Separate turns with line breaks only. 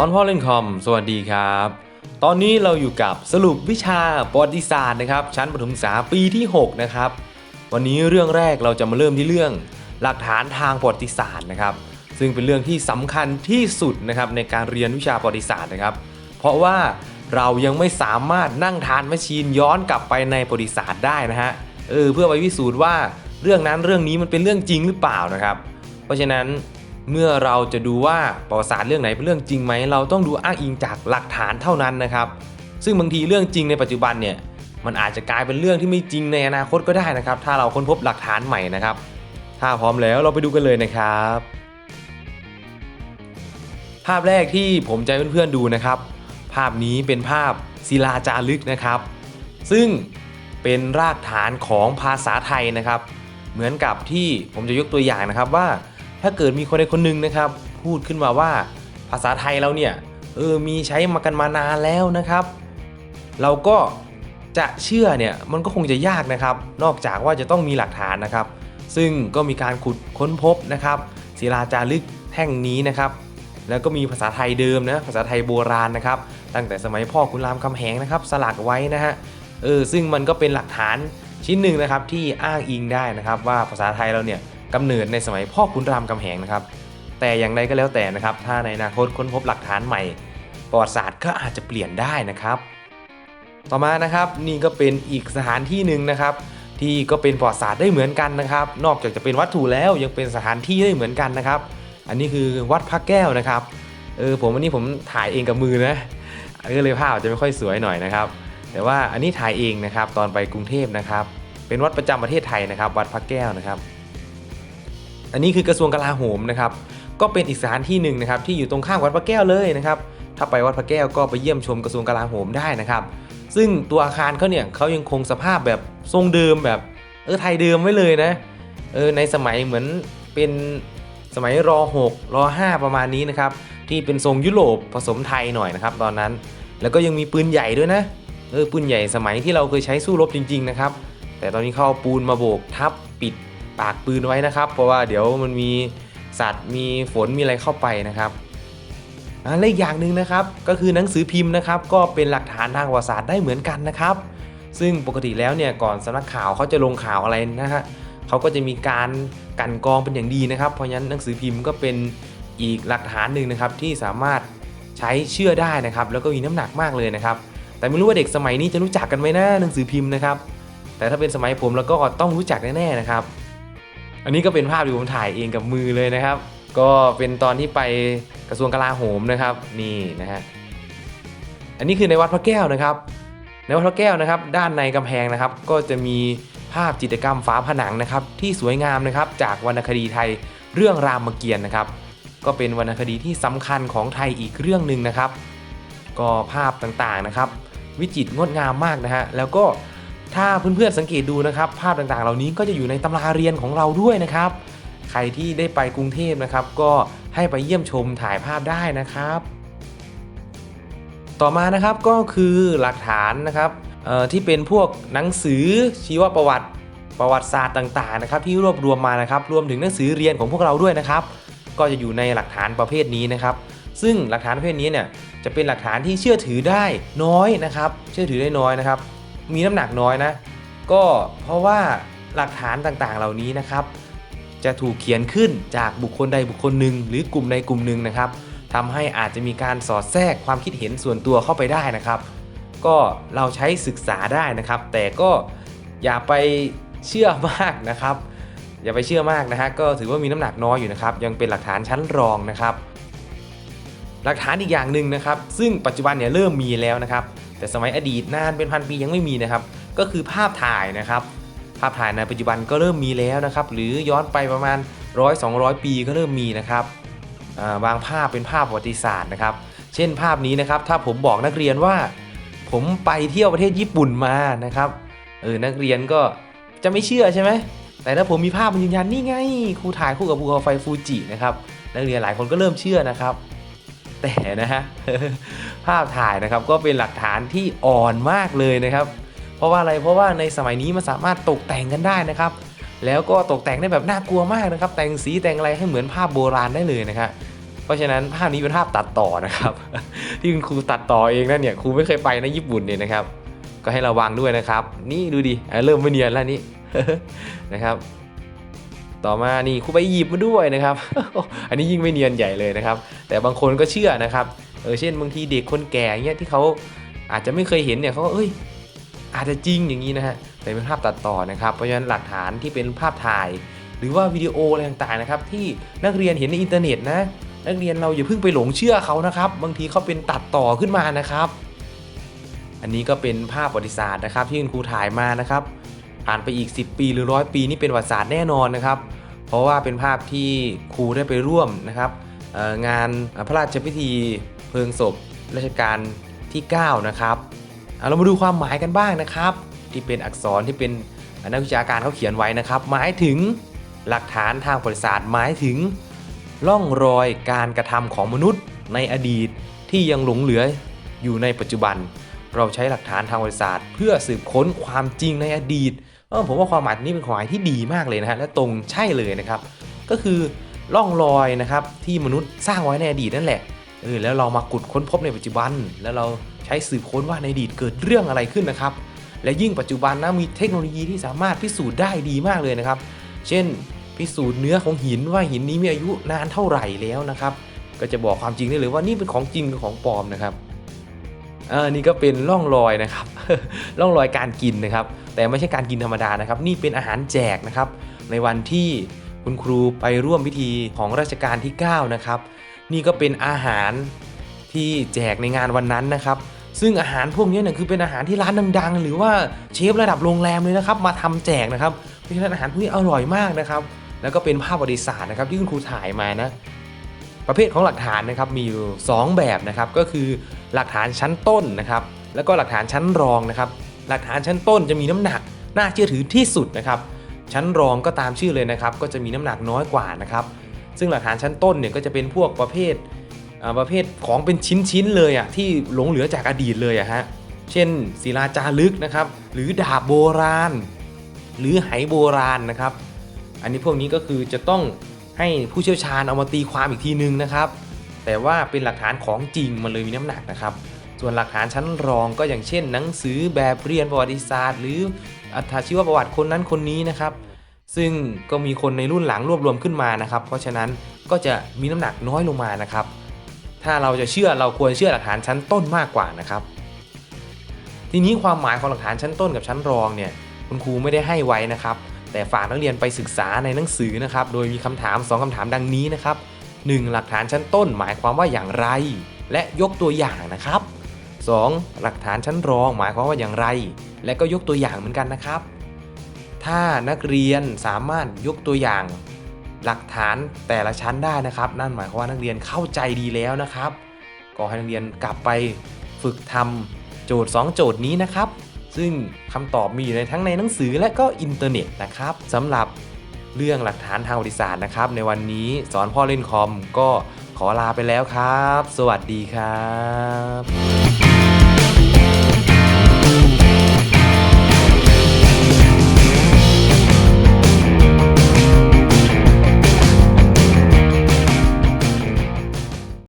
อนพ่อเล่นคอม สวัสดีครับ ตอนนี้เราอยู่กับสรุปวิชาประวัติศาสตร์นะครับ ชั้นประถมศึกษาปีที่ 6 นะครับ วันนี้เรื่องแรกเราจะมาเริ่มที่เรื่องหลักฐานทางประวัติศาสตร์นะครับ ซึ่งเป็นเรื่องที่สำคัญที่สุดนะครับในการเรียนวิชาประวัติศาสตร์นะครับ เพราะว่าเรายังไม่สามารถนั่งทานแมชชีนย้อนกลับไปในประวัติศาสตร์ได้นะฮะ เออเพื่อไปพิสูจน์ว่าเรื่องนั้นเรื่องนี้มันเป็นเรื่องจริงหรือเปล่านะครับ เพราะฉะนั้น เมื่อเราจะดูว่าประวัติศาสตร์เรื่องไหนเป็นเรื่องจริงไหม เราต้องดูอ้างอิงจากหลักฐานเท่านั้นนะครับ ซึ่งบางทีเรื่องจริงในปัจจุบันเนี่ยมันอาจจะกลายเป็นเรื่องที่ไม่จริงในอนาคตก็ได้นะครับ ถ้าเราค้นพบหลักฐานใหม่นะครับ ถ้าพร้อมแล้วเราไปดูกันเลยนะครับ ภาพแรกที่ผมจะให้เพื่อนๆดูนะครับ ภาพนี้เป็นภาพศิลาจารึกนะครับ ซึ่งเป็นรากฐานของภาษาไทยนะครับ เหมือนกับที่ผมจะยกตัวอย่างนะครับว่า ถ้าเกิดมีคนใดคนหนึ่งนะครับ พูดขึ้นมาว่าภาษาไทยเราเนี่ยเออมีใช้มากันมานานแล้วนะครับ เราก็จะเชื่อเนี่ยมันก็คงจะยากนะครับ นอกจากว่าจะต้องมีหลักฐานนะครับ ซึ่งก็มีการขุดค้นพบนะครับศิลาจารึกแท่งนี้นะครับ แล้วก็มีภาษาไทยเดิมนะภาษาไทยโบราณนะครับ ตั้งแต่สมัยพ่อคุณรามคำแหงนะครับ สลักไว้นะฮะเออซึ่งมันก็เป็นหลักฐานชิ้นหนึ่งนะครับที่อ้างอิงได้นะครับ ว่าภาษาไทยเราเนี่ย กำเนิดในสมัยพ่อคุณรามคำแหงนะครับ แต่อย่างไรก็แล้วแต่นะครับ ถ้าในอนาคตค้นพบหลักฐานใหม่ประวัติศาสตร์ก็อาจจะเปลี่ยนได้นะครับ ต่อมานะครับนี่ก็เป็นอีกสถานที่หนึ่งนะครับ ที่ก็เป็นประวัติศาสตร์ได้เหมือนกันนะครับ นอกจากจะเป็นวัตถุแล้วยังเป็นสถานที่ได้เหมือนกันนะครับ อันนี้คือวัดพระแก้วนะครับเออผมอันนี้ผมถ่ายเองกับมือนะก็เลยภาพอาจจะไม่ค่อยสวยหน่อยนะครับ แต่ว่าอันนี้ถ่ายเองนะครับ ตอนไปกรุงเทพนะครับ เป็นวัดประจำประเทศไทยนะครับ วัดพระแก้วนะครับ อันนี้คือกระทรวงกลาโหมนะครับ ก็เป็นอีกสถานที่หนึ่งนะครับที่อยู่ตรงข้ามวัดพระแก้วเลยนะครับ ถ้าไปวัดพระแก้วก็ไปเยี่ยมชมกระทรวงกลาโหมได้นะครับ ซึ่งตัวอาคารเขาเนี่ยเขายังคงสภาพแบบทรงเดิมแบบเออไทยเดิมไว้เลยนะ เออในสมัยเหมือนเป็นสมัยร6ร5ประมาณนี้นะครับที่เป็นทรงยุโรปผสมไทยหน่อยนะครับตอนนั้น แล้วก็ยังมีปืนใหญ่ด้วยนะเออปืนใหญ่สมัยที่เราเคยใช้สู้รบจริง ๆนะครับ แต่ตอนนี้เขาเอาปูนมาโบกทับ ปากปืนไว้นะครับ เพราะว่าเดี๋ยวมันมีสัตว์มีฝนมีอะไรเข้าไปนะครับอ่าและอีกอย่างหนึ่งนะครับก็คือหนังสือพิมพ์นะครับ ก็เป็นหลักฐานทางประวัติศาสตร์ได้เหมือนกันนะครับ ซึ่งปกติแล้วเนี่ยก่อนสำนักข่าวเขาจะลงข่าวอะไรนะฮะเขาก็จะมีการกันกรองเป็นอย่างดีนะครับ เพราะฉะนั้นหนังสือพิมพ์ก็เป็นอีกหลักฐานหนึ่งนะครับที่สามารถใช้เชื่อได้นะครับ แล้วก็มีน้ำหนักมากเลยนะครับ แต่ไม่รู้ว่าเด็กสมัยนี้จะรู้จักกันไหมนะหนังสือพิมพ์นะครับ แต่ถ้าเป็นสมัยผมแล้วก็ต้องรู้จักแน่ๆนะครับ อันนี้ก็เป็นภาพที่ผมถ่ายเองกับมือเลยนะครับ ก็เป็นตอนที่ไปกระทรวงกลาโหมนะครับนี่นะฮะอันนี้คือในวัดพระแก้วนะครับ ในวัดพระแก้วนะครับ ด้านในกำแพงนะครับ ก็จะมีภาพจิตรกรรมฝาผนังนะครับ ที่สวยงามนะครับ จากวรรณคดีไทยเรื่องรามเกียรติ์นะครับ ก็เป็นวรรณคดีที่สำคัญของไทยอีกเรื่องหนึ่งนะครับ ก็ภาพต่างๆนะครับ วิจิตรงดงามมากนะฮะแล้วก็ ถ้าเพื่อนๆสังเกตดูนะครับภาพต่างๆ เหล่านี้ก็จะอยู่ในตำราเรียนของเราด้วยนะครับ ใครที่ได้ไปกรุงเทพนะครับ ก็ให้ไปเยี่ยมชมถ่ายภาพได้นะครับ ต่อมานะครับก็คือหลักฐานนะครับที่เป็นพวกหนังสือชีวประวัติประวัติศาสตร์ต่างๆนะครับที่รวบรวมมานะครับ รวมถึงหนังสือเรียนของพวกเราด้วยนะครับ ก็จะอยู่ในหลักฐานประเภทนี้นะครับ ซึ่งหลักฐานประเภทนี้เนี่ยจะเป็นหลักฐานที่เชื่อถือได้น้อยนะครับ เชื่อถือได้น้อยนะครับ มีน้ำหนักน้อยนะ ก็เพราะว่าหลักฐานต่างๆเหล่านี้นะครับ จะถูกเขียนขึ้นจากบุคคลใดบุคคลหนึ่ง หรือกลุ่มใดกลุ่มหนึ่งนะครับทำให้อาจจะมีการสอดแทรกความคิดเห็นส่วนตัวเข้าไปได้นะครับ ก็เราใช้ศึกษาได้นะครับ แต่ก็อย่าไปเชื่อมากนะครับ อย่าไปเชื่อมากนะฮะก็ถือว่ามีน้ำหนักน้อยอยู่นะครับ ยังเป็นหลักฐานชั้นรองนะครับ หลักฐานอีกอย่างหนึ่งนะครับ ซึ่งปัจจุบันเนี่ยเริ่มมีแล้วนะครับ แต่สมัยอดีตนานเป็นพันปียังไม่มีนะครับ ก็คือภาพถ่ายนะครับ ภาพถ่ายในปัจจุบันก็เริ่มมีแล้วนะครับ หรือย้อนไปประมาณ 100-200 ปีก็เริ่มมีนะครับบางภาพเป็นภาพประวัติศาสตร์นะครับ เช่นภาพนี้นะครับถ้าผมบอกนักเรียนว่า ผมไปเที่ยวประเทศญี่ปุ่นมานะครับเออนักเรียนก็จะไม่เชื่อใช่ไหมแต่ถ้าผมมีภาพมายืนยันนี่ไงครูถ่ายคู่กับภูเขาไฟฟูจินะครับนักเรียนหลายคนก็เริ่มเชื่อนะครับ แต่นะฮะภาพถ่ายนะครับก็เป็นหลักฐานที่อ่อนมากเลยนะครับ เพราะว่าอะไรเพราะว่าในสมัยนี้มันสามารถตกแต่งกันได้นะครับ แล้วก็ตกแต่งได้แบบน่ากลัวมากนะครับ แต่งสีแต่งอะไรให้เหมือนภาพโบราณได้เลยนะครับเพราะฉะนั้นภาพนี้เป็นภาพตัดต่อนะครับ ที่คุณครูตัดต่อเองนะเนี่ยครูไม่เคยไปนะญี่ปุ่นเนี่ยนะครับ ก็ให้ระวังด้วยนะครับ นี่ดูดิเริ่มไม่เนียนแล้วนี่นะครับ ต่อมานี่ครูไปหยิบมาด้วยนะครับ อันนี้ยิ่งไม่เนียนใหญ่เลยนะครับ แต่บางคนก็เชื่อนะครับ เออเช่นบางทีเด็กคนแก่เงี้ยที่เขาอาจจะไม่เคยเห็นเนี่ยเขาก็เอ้ย อาจจะจริงอย่างนี้นะฮะแต่เป็นภาพตัดต่อนะครับ เพราะฉะนั้นหลักฐานที่เป็นภาพถ่าย หรือว่าวิดีโออะไรต่างๆนะครับ ที่นักเรียนเห็นในอินเทอร์เน็ตนะนักเรียนเราอย่าเพิ่งไปหลงเชื่อเขานะครับ บางทีเขาเป็นตัดต่อขึ้นมานะครับ อันนี้ก็เป็นภาพประวัติศาสตร์นะครับ ที่คุณครูถ่ายมานะครับ ผ่านไปอีก 10 ปีหรือร้อยปีนี่เป็นประวัติศาสตร์แน่นอนนะครับ เพราะว่าเป็นภาพที่ครูได้ไปร่วมนะครับงานพระราชพิธีเพลิงศพรัชกาลที่ 9 นะครับเเรามาดูความหมายกันบ้างนะครับ ที่เป็นอักษรที่เป็นนักวิชาการเขาเขียนไว้นะครับ หมายถึงหลักฐานทางประวัติศาสตร์หมายถึงร่องรอยการกระทำของมนุษย์ในอดีตที่ยังหลงเหลืออยู่ในปัจจุบัน เราใช้หลักฐานทางประวัติศาสตร์ เพื่อสืบค้นความจริงในอดีต เออผมว่าความหมายนี้เป็นความหมายที่ดีมากเลยนะฮะและตรงใช่เลยนะครับ ก็คือร่องรอยนะครับที่มนุษย์สร้างไว้ในอดีตนั่นแหละเออแล้วเรามาขุดค้นพบในปัจจุบัน แล้วเราใช้สืบค้นว่าในอดีตเกิดเรื่องอะไรขึ้นนะครับ และยิ่งปัจจุบันนะมีเทคโนโลยีที่สามารถพิสูจน์ได้ดีมากเลยนะครับ เช่น พิสูจน์เนื้อของหินว่าหินนี้มีอายุนานเท่าไหร่แล้วนะครับ ก็จะบอกความจริงได้เลยว่านี่เป็นของจริงหรือของปลอมนะครับ ออนี่ก็เป็นร่องรอยนะครับ ร่องรอยการกินนะครับ แต่ไม่ใช่การกินธรรมดานะครับ นี่เป็นอาหารแจกนะครับ ในวันที่คุณครูไปร่วมพิธีของรัชกาลที่ 9 นะครับ นี่ก็เป็นอาหารที่แจกในงานวันนั้นนะครับ ซึ่งอาหารพวกนี้เนี่ยคือเป็นอาหารที่ร้านดัง ๆ หรือว่าเชฟระดับโรงแรมเลยนะครับ มาทำแจกนะครับเพราะฉะนั้นอาหารพวกนี้อร่อยมากนะครับ แล้วก็เป็นภาพประวัติศาสตร์นะครับที่คุณครูถ่ายมานะ ประเภทของหลักฐานนะครับมีอยู่ 2 แบบนะครับก็คือหลักฐานชั้นต้นนะครับแล้วก็หลักฐานชั้นรองนะครับหลักฐานชั้นต้นจะมีน้ำหนักน่าเชื่อถือที่สุดนะครับชั้นรองก็ตามชื่อเลยนะครับก็จะมีน้ำหนักน้อยกว่านะครับซึ่งหลักฐานชั้นต้นเนี่ยก็จะเป็นพวกประเภทอ่าประเภทของเป็นชิ้นๆเลยอะที่หลงเหลือจากอดีตเลยอะฮะเช่นศิลาจารึกนะครับหรือดาบโบราณ หรือไหโบราณนะครับ อันนี้พวกนี้ก็คือจะต้อง ให้ผู้เชี่ยวชาญเอามาตีความอีกทีนึงนะครับ แต่ว่าเป็นหลักฐานของจริงมันเลยมีน้ำหนักนะครับ ส่วนหลักฐานชั้นรองก็อย่างเช่น หนังสือแบบเรียนประวัติศาสตร์ หรืออัตชีวประวัติคนนั้นคนนี้นะครับ ซึ่งก็มีคนในรุ่นหลังรวบรวมขึ้นมานะครับ เพราะฉะนั้นก็จะมีน้ำหนักน้อยลงมานะครับ ถ้าเราจะเชื่อเราควรเชื่อหลักฐานชั้นต้นมากกว่านะครับ ทีนี้ความหมายของหลักฐานชั้นต้นกับชั้นรองเนี่ยคุณครูไม่ได้ให้ไว้นะครับ แต่ฝากนักเรียนไปศึกษาในหนังสือนะครับ โดยมีคำถาม 2คำถามดังนี้นะครับ 1. หลักฐานชั้นต้นหมายความว่าอย่างไร และยกตัวอย่างนะครับ 2. หลักฐานชั้นรองหมายความว่าอย่างไร และก็ยกตัวอย่างเหมือนกันนะครับ ถ้านักเรียนสามารถยกตัวอย่าง หลักฐานแต่ละชั้นได้นะครับ นั่นหมายความว่านักเรียนเข้าใจดีแล้วนะครับ ก็ให้นักเรียนกลับไปฝึกทำโจทย์ 2 โจทย์นี้นะครับ ซึ่งคำตอบมีอยู่ในทั้งในหนังสือและก็อินเทอร์เน็ตนะครับสำหรับเรื่องหลักฐานทางประวัติศาสตร์นะครับ ในวันนี้สอนพ่อเล่นคอมก็ขอลาไปแล้วครับ สวัสดีครับ